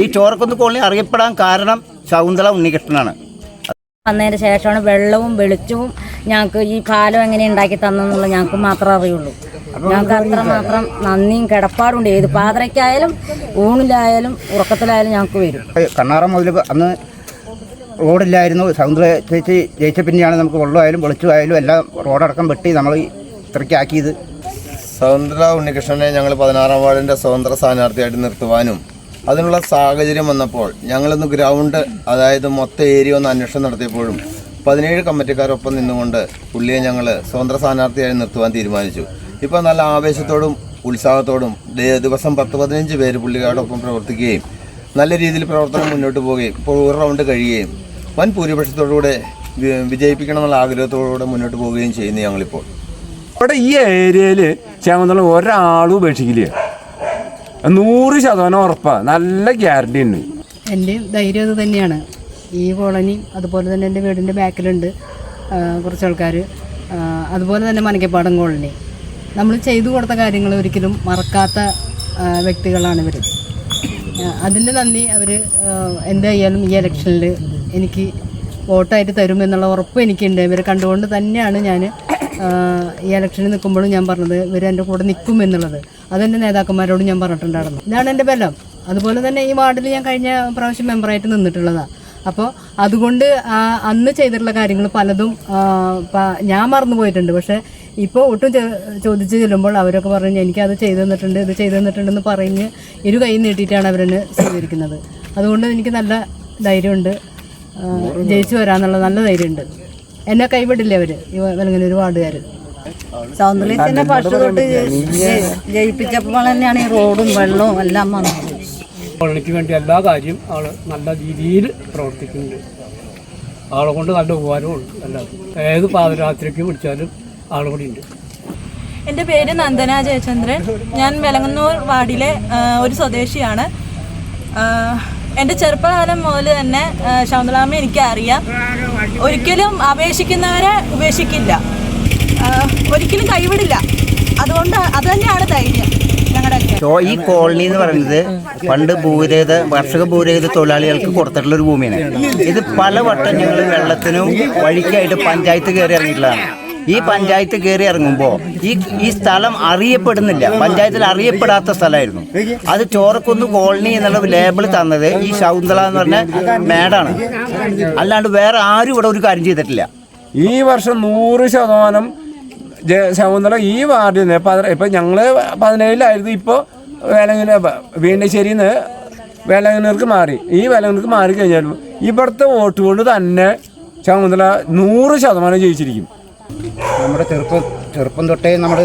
ഈ ചോരക്കുന്ന് കോളനി അറിയപ്പെടാൻ കാരണം ശകുന്തള ഉണ്ണികൃഷ്ണനാണ്. വന്നതിന് ശേഷമാണ് വെള്ളവും വെളിച്ചവും ഞങ്ങൾക്ക് ഈ പാലം എങ്ങനെ ഉണ്ടാക്കി തന്നെന്നുള്ളത് ഞങ്ങൾക്ക് മാത്രമേ അറിയുള്ളൂ. ഞങ്ങൾക്ക് അത്ര മാത്രം നന്ദിയും കിടപ്പാടുണ്ട്. ഏത് പാതിരയ്ക്കായാലും ഊണിലായാലും ഉറക്കത്തിലായാലും ഞങ്ങൾക്ക് വരും. കണ്ണാറ മുതൽ അന്ന് റോഡില്ലായിരുന്നു. സൗന്ദര്യ ചേച്ചി ജയിച്ച പിന്നെയാണ് നമുക്ക് വെള്ളമായാലും വെളിച്ചമായാലും എല്ലാം റോഡടക്കം വെട്ടി നമ്മൾ ഇത്രയ്ക്കാക്കിയത്. സ്വതന്ത്ര ഉണ്ണികൃഷ്ണനെ ഞങ്ങൾ പതിനാറാം വാർഡിന്റെ സ്വതന്ത്ര സ്ഥാനാർത്ഥിയായിട്ട് നിർത്തുവാനും അതിനുള്ള സാഹചര്യം വന്നപ്പോൾ ഞങ്ങളൊന്ന് ഗ്രൗണ്ട് അതായത് മൊത്ത ഏരിയ ഒന്ന് അന്വേഷണം നടത്തിയപ്പോഴും പതിനേഴ് കമ്മിറ്റിക്കാരൊപ്പം നിന്നുകൊണ്ട് പുള്ളിയെ ഞങ്ങൾ സ്വതന്ത്ര സ്ഥാനാർത്ഥിയായി നിർത്തുവാൻ തീരുമാനിച്ചു. ഇപ്പോൾ നല്ല ആവേശത്തോടും ഉത്സാഹത്തോടും ദിവസം പത്ത് പതിനഞ്ച് പേര് പുള്ളിക്കാരോടൊപ്പം പ്രവർത്തിക്കുകയും നല്ല രീതിയിൽ പ്രവർത്തനം മുന്നോട്ട് പോവുകയും ഇപ്പോൾ ഒരു റൗണ്ട് കഴിയുകയും വൻ ഭൂരിപക്ഷത്തോടുകൂടെ വിജയിപ്പിക്കണമെന്നുള്ള ആഗ്രഹത്തോടുകൂടെ മുന്നോട്ട് പോവുകയും ചെയ്യുന്നു ഞങ്ങളിപ്പോൾ. ഇവിടെ ഈ ഏരിയയിൽ ചേമന്നുള്ള ഒരാളും ഉപേക്ഷിക്കില്ല. നൂറ് ശതമാനം ഉറപ്പാണ് നല്ല ഗ്യാരണ്ടി ഉണ്ട്. എന്റെ ധൈര്യം അത് തന്നെയാണ്. ഈ കോളനി അതുപോലെ തന്നെ എന്റെ വീടിന്റെ ബാക്കിലുണ്ട് കുറച്ച് ആൾക്കാർ അതുപോലെ തന്നെ മനക്കപ്പാടം കോളനി. നമ്മൾ ചെയ്തു കൊടുത്ത കാര്യങ്ങൾ ഒരിക്കലും മറക്കാത്ത വ്യക്തികളാണ് ഇവർ അതിന്റെ നന്ദി അവർ എന്തായാലും ഈ ഇലക്ഷനിൽ എനിക്ക് വോട്ടായിട്ട് തരുമെന്നുള്ള ഉറപ്പ് എനിക്കുണ്ട്. ഇവരെ കണ്ടുകൊണ്ട് തന്നെയാണ് ഞാൻ ഈ ഇലക്ഷനിൽ നിൽക്കുമ്പോഴും ഞാൻ പറഞ്ഞത് ഇവർ എന്റെ കൂടെ നിൽക്കും എന്നുള്ളത്. അതെന്റെ നേതാക്കന്മാരോട് ഞാൻ പറഞ്ഞിട്ടുണ്ടായിരുന്നു. ഇതാണ് എന്റെ ബലം. അതുപോലെ തന്നെ ഈ വാർഡിൽ ഞാൻ കഴിഞ്ഞ പ്രാവശ്യം മെമ്പറായിട്ട് നിന്നിട്ടുള്ളതാണ് അപ്പോൾ അതുകൊണ്ട് അന്ന് ചെയ്തിട്ടുള്ള കാര്യങ്ങൾ പലതും ഞാൻ മറന്നു പോയിട്ടുണ്ട്. പക്ഷേ ഇപ്പോൾ ഒട്ടും ചോദിച്ചു ചെല്ലുമ്പോൾ അവരൊക്കെ പറഞ്ഞു എനിക്കത് ചെയ്തു തന്നിട്ടുണ്ട് ഇത് ചെയ്തു തന്നിട്ടുണ്ടെന്ന് പറഞ്ഞ് ഇരു കൈ നീട്ടിയിട്ടാണ് അവരെന്നെ സ്വീകരിക്കുന്നത്. അതുകൊണ്ട് എനിക്ക് നല്ല ധൈര്യമുണ്ട്. ജയിച്ചു വരാന്നുള്ള നല്ല ധൈര്യമുണ്ട്. എന്നെ കൈവിടില്ല അവർ ഈ വെലങ്ങനൊരു വാർഡുകാർ സൗന്ദര്യത്തിന്റെ പശു തൊട്ട് ജയിപ്പിച്ചപ്പോൾ തന്നെയാണ് ഈ റോഡും വെള്ളവും എല്ലാം വന്നത്. കോളനിക്ക് വേണ്ടി എല്ലാ കാര്യം ആൾ നല്ല രീതിയിൽ പ്രവർത്തിക്കുന്നുണ്ട്. ആളെ കൊണ്ട് നല്ല ഉപകാരമുണ്ട് എല്ലാവർക്കും. ഏത് പാതിരാത്രിക്ക് വിളിച്ചാലും ആൾ കൂടി ഉണ്ട്. എന്റെ പേര് നന്ദന ജയചന്ദ്രൻ. ഞാൻ വെലങ്ങന്നൂർ വാർഡിലെ ഒരു സ്വദേശിയാണ്. എന്റെ ചെറുപ്പകാലം മുതൽ തന്നെ ആ, എനിക്കറിയാം. എനിക്ക് അറിയാം ഒരിക്കലും അപേക്ഷിക്കുന്നവരെ ഉപേക്ഷിക്കില്ല. ഒരിക്കലും കൈവിടില്ല. അതുകൊണ്ട് അത് തന്നെയാണ് ധൈര്യം ഈ കോളനി എന്ന് പറയുന്നത് പണ്ട് ഭൂരഹിത കർഷക ഭൂരഹിത തൊഴിലാളികൾക്ക് കൊടുത്തിട്ടുള്ള ഒരു ഭൂമിയാണ്. ഇത് പല വട്ടം ഞങ്ങൾ വെള്ളത്തിനും വഴിക്കായിട്ട് പഞ്ചായത്ത് കയറി ഇറങ്ങിയിട്ടുള്ളതാണ്. ഈ പഞ്ചായത്ത് കയറി ഇറങ്ങുമ്പോൾ ഈ ഈ സ്ഥലം അറിയപ്പെടുന്നില്ല. പഞ്ചായത്തിൽ അറിയപ്പെടാത്ത സ്ഥലമായിരുന്നു. അത് ചോറക്കുന്ന് കോളനി എന്നുള്ള ലേബിൾ തന്നത് ഈ ശകുന്തള എന്ന് പറഞ്ഞ മേഡാണ് അല്ലാണ്ട് വേറെ ആരും ഇവിടെ ഒരു കാര്യം ചെയ്തിട്ടില്ല. ഈ വർഷം നൂറ് ശതമാനം ശകുന്തള ഈ വാർഡിൽ നിന്ന് പതിന ഇപ്പം ഞങ്ങൾ പതിനേഴിലായിരുന്നു ഇപ്പോൾ വേലങ്ങനെ വീണ്ടശ്ശേരിയിൽ നിന്ന് വേലങ്ങനർക്ക് മാറി. ഈ വേലങ്ങനർക്ക് മാറി ഇവിടുത്തെ വോട്ട് കൊണ്ട് തന്നെ ശകുന്തള നൂറ് ശതമാനം ജയിച്ചിരിക്കും. നമ്മുടെ ചെറുപ്പം ചെറുപ്പം തൊട്ടേ നമ്മൾ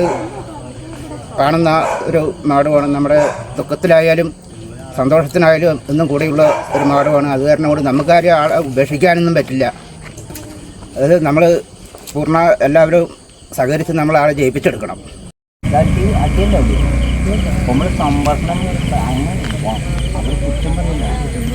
കാണുന്ന ഒരു നാടുമാണ് നമ്മുടെ ദുഃഖത്തിലായാലും സന്തോഷത്തിനായാലും എന്നും കൂടെയുള്ള ഒരു നാടുമാണ് അത് കാരണം കൊണ്ട് നമുക്കാരും ആളെ ഉപേക്ഷിക്കാനൊന്നും പറ്റില്ല. അത് നമ്മൾ പൂർണ എല്ലാവരും സഹകരിച്ച് നമ്മൾ ആളെ ജയിപ്പിച്ചെടുക്കണം നമ്മൾ പറയില്ല